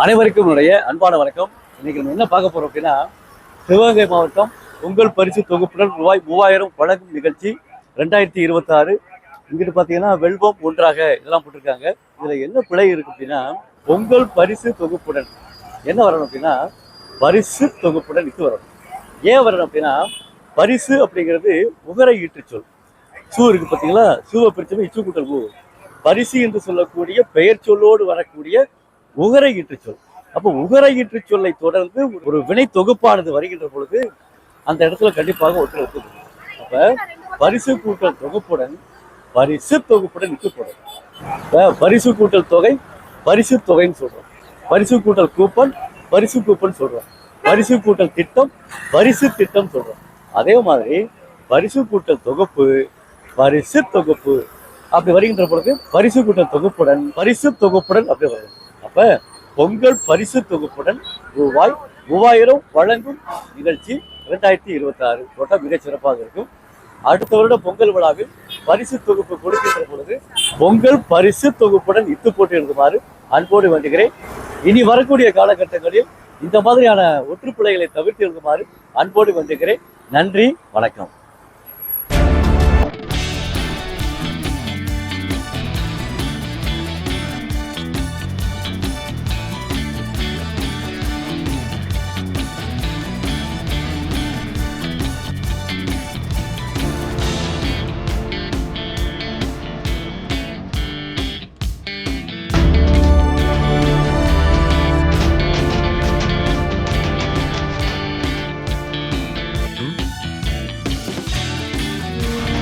அனைவருக்கும் என்னுடைய அன்பான வணக்கம். இன்னைக்கு நம்ம என்ன பார்க்க போறோம் அப்படின்னா சிவகங்கை மாவட்டம் உங்கள் பரிசு தொகுப்புடன் ரூபாய் மூவாயிரம் வழங்கும் நிகழ்ச்சி ரெண்டாயிரத்தி இருபத்தாறு. இங்கிட்டு பார்த்தீங்கன்னா வெல்வம் ஒன்றாக இதெல்லாம் போட்டிருக்காங்க. இதுல என்ன பிழை இருக்கு அப்படின்னா பொங்கல் பரிசு தொகுப்புடன் என்ன வரணும் அப்படின்னா பரிசு தொகுப்புடன் இது வரணும். ஏன் வரணும் அப்படின்னா பரிசு அப்படிங்கிறது உகரை ஈற்றுச்சொல் சூ இருக்கு பார்த்தீங்களா சூவை பிரிச்சமே இச்சு கூட்டல் ஊ பரிசு என்று சொல்லக்கூடிய பெயர் சொல்லோடு வரக்கூடிய உகர ஈற்றுச்சொல் அப்போ உகர ஈற்றுச்சொல்லை தொடர்ந்து ஒரு வினை தொகுப்பானது வருகின்ற பொழுது அந்த இடத்துல கண்டிப்பாக ஒற்று அப்போ அப்ப பரிசு கூட்டல் தொகுப்புடன் பரிசு தொகுப்புடன் நிற்கப்படும் இப்போ பரிசு கூட்டல் தொகை பரிசு தொகைன்னு சொல்றோம். பரிசு கூட்டல் கூப்பன் பரிசு கூப்பன் சொல்றோம். பரிசு கூட்டல் திட்டம் பரிசு திட்டம் சொல்றோம். அதே மாதிரி பரிசு கூட்டல் தொகுப்பு பரிசு தொகுப்பு அப்படி வருகின்ற பொழுது பரிசு கூட்டல் தொகுப்புடன் பரிசு தொகுப்புடன் அப்படி வரும் அப்ப பொங்கல் பரிசு தொகுப்புடன் ரூபாய் மூவாயிரம் வழங்கும் நிகழ்ச்சி இரண்டாயிரத்தி இருபத்தி ஆறு போட்டால் மிகச் சிறப்பாக இருக்கும். அடுத்த வருட பொங்கல் விழாவில் பரிசு தொகுப்பு கொடுக்கின்ற பொழுது பொங்கல் பரிசு தொகுப்புடன் இத்து போட்டு எழுதுமாறு அன்போடு வேண்டுகிறேன். இனி வரக்கூடிய காலகட்டங்களில் இந்த மாதிரியான ஒற்றுப்பிள்ளைகளை தவிர்த்து எழுதுமாறு அன்போடு வேண்டுகிறேன். நன்றி வணக்கம்.